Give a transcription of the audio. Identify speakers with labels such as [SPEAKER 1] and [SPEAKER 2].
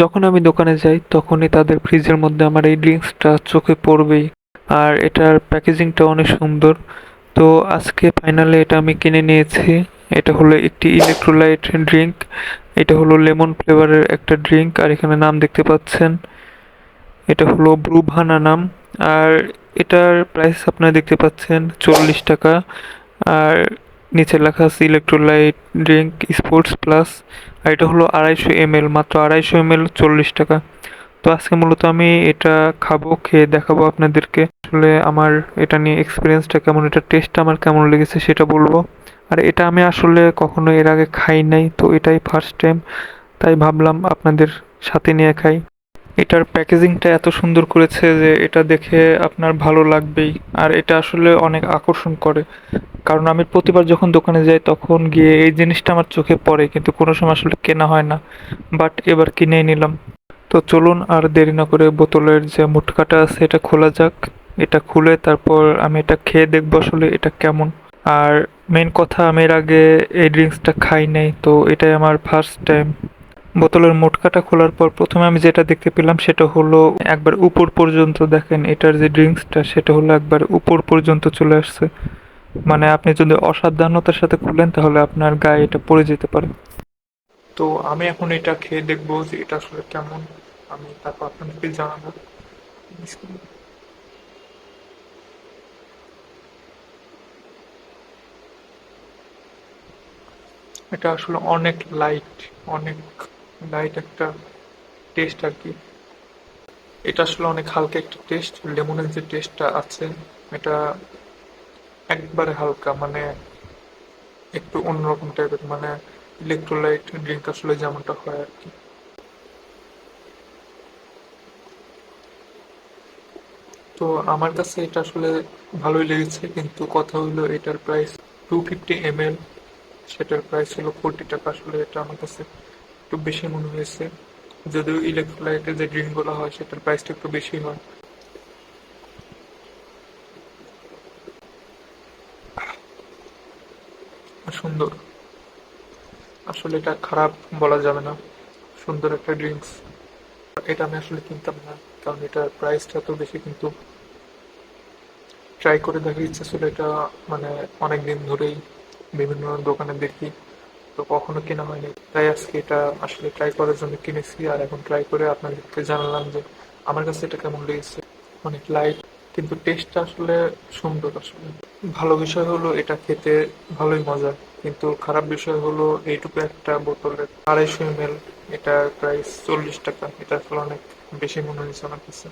[SPEAKER 1] যখন আমি দোকানে যাই, তখনই তাদের ফ্রিজের মধ্যে আমার এই ড্রিঙ্কসটা চোখে পড়বেই। আর এটার প্যাকেজিংটা অনেক সুন্দর। তো আজকে ফাইনালি এটা আমি কিনে নিয়েছি। এটা হলো একটি ইলেকট্রোলাইট ড্রিঙ্ক এটা হলো লেমন ফ্লেভারের একটা ড্রিঙ্ক আর এখানে নাম দেখতে পাচ্ছেন, এটা হলো ব্রুভানা নাম। আর এটার প্রাইস আপনারা দেখতে পাচ্ছেন চল্লিশ টাকা। আর নিচে লেখা আছে ইলেকট্রোলাইট ড্রিঙ্ক স্পোর্টস প্লাস আর এটা হলো আড়াইশো এমএল মাত্র আড়াইশো এমএল চল্লিশ টাকা। তো আজকে মূলত আমি এটা খাব, খেয়ে দেখাবো আপনাদেরকে। আসলে আমার এটা নিয়ে এক্সপিরিয়েন্সটা কেমন, এটা টেস্টটা আমার কেমন লেগেছে সেটা বলব। আর এটা আমি আসলে কখনো এর আগে খাই নাই, তো এটাই ফার্স্ট টাইম তাই ভাবলাম আপনাদের সাথে নিয়ে খাই। এটার প্যাকেজিংটা এত সুন্দর করেছে যে এটা দেখে আপনার ভালো লাগবেই। আর এটা আসলে অনেক আকর্ষণ করে। কারণ আমি প্রতিবার যখন দোকানে যাই, তখন গিয়ে এই জিনিসটা আমার চোখে পড়ে, কিন্তু কোনো সময় আসলে কেনা হয় না। বাট এবার কিনেই নিলাম। তো চলুন আর দেরি না করে বোতলের যে মুটকাটা আছে, এটা খোলা যাক। এটা খুলে তারপর আমি এটা খেয়ে দেখব আসলে এটা কেমন। আর মেন কথা, আমি এর আগে এই ড্রিঙ্কসটা খাই নাই, তো এটাই আমার ফার্স্ট টাইম বোতলের মোটকাটা খোলার পর প্রথমে আমি যেটা দেখতে পেলাম সেটা হলো একবার উপর পর্যন্ত দেখেন, এটার যে ড্রিঙ্কসটা সেটা হলো একবার উপর পর্যন্ত চলে আসছে। মানে আপনি যদি অসাবধানতার সাথে খুলেন তাহলে আপনার গায়ে এটা পড়ে যেতে পারে। তো আমি এখন এটা খেয়ে দেখব যে এটা আসলে কেমন। আমি তারপর আপনাদেরকে জানাব। এটা আসলে অনেক লাইট অনেক লাইট একটা টেস্ট আর কি এটা আসলে অনেক হালকা একটা টেস্ট লেমনের যে টেস্টটা আছে, এটা একবারে হালকা মানে একটু অন্যরকম টাইপের মানে ইলেকট্রোলাইট ড্রিঙ্ক আসলে যেমনটা হয় আর কি তো আমার কাছে এটা আসলে ভালোই লেগেছে, কিন্তু কথা হলো এটার price two fifty M L সেটার প্রাইস হলো ফোরটি টাকা, আসলে এটা আমার কাছে একটু বেশি মনে হয়েছে। যদিও ইলেকট্রোলাইটের যে ড্রিঙ্ক ড্রিঙ্কগুলো হয়, সেটার প্রাইসটা একটু বেশি হয়। সুন্দর। আসলে এটা খারাপ বলা যাবে না। সুন্দর একটা ড্রিঙ্কস এটা আমি আসলে কিনতাম না, কারণ এটার প্রাইসটা তো বেশি, কিন্তু ট্রাই করে দেখার ইচ্ছা ছিল এটা মানে অনেক দিন ধরেই বিভিন্ন দোকানে দেখি। তো কখনো কেনা হয়নি। তাই আজকে এটা আসলে ট্রাই করার জন্য কিনেছি আর এখন ট্রাই করে আপনাদেরকে জানালাম যে আমার কাছে এটা কেমন লেগেছে। অনেক লাইট কিন্তু টেস্টটা আসলে সুন্দর আসলে। ভালো বিষয় হলো এটা খেতে ভালোই মজা, কিন্তু খারাপ বিষয় হলো এইটুকু একটা বোতলের আড়াইশো এম এটার প্রাইস চল্লিশ টাকা। এটা আসলে অনেক বেশি মনে হয়েছে আমার কাছে।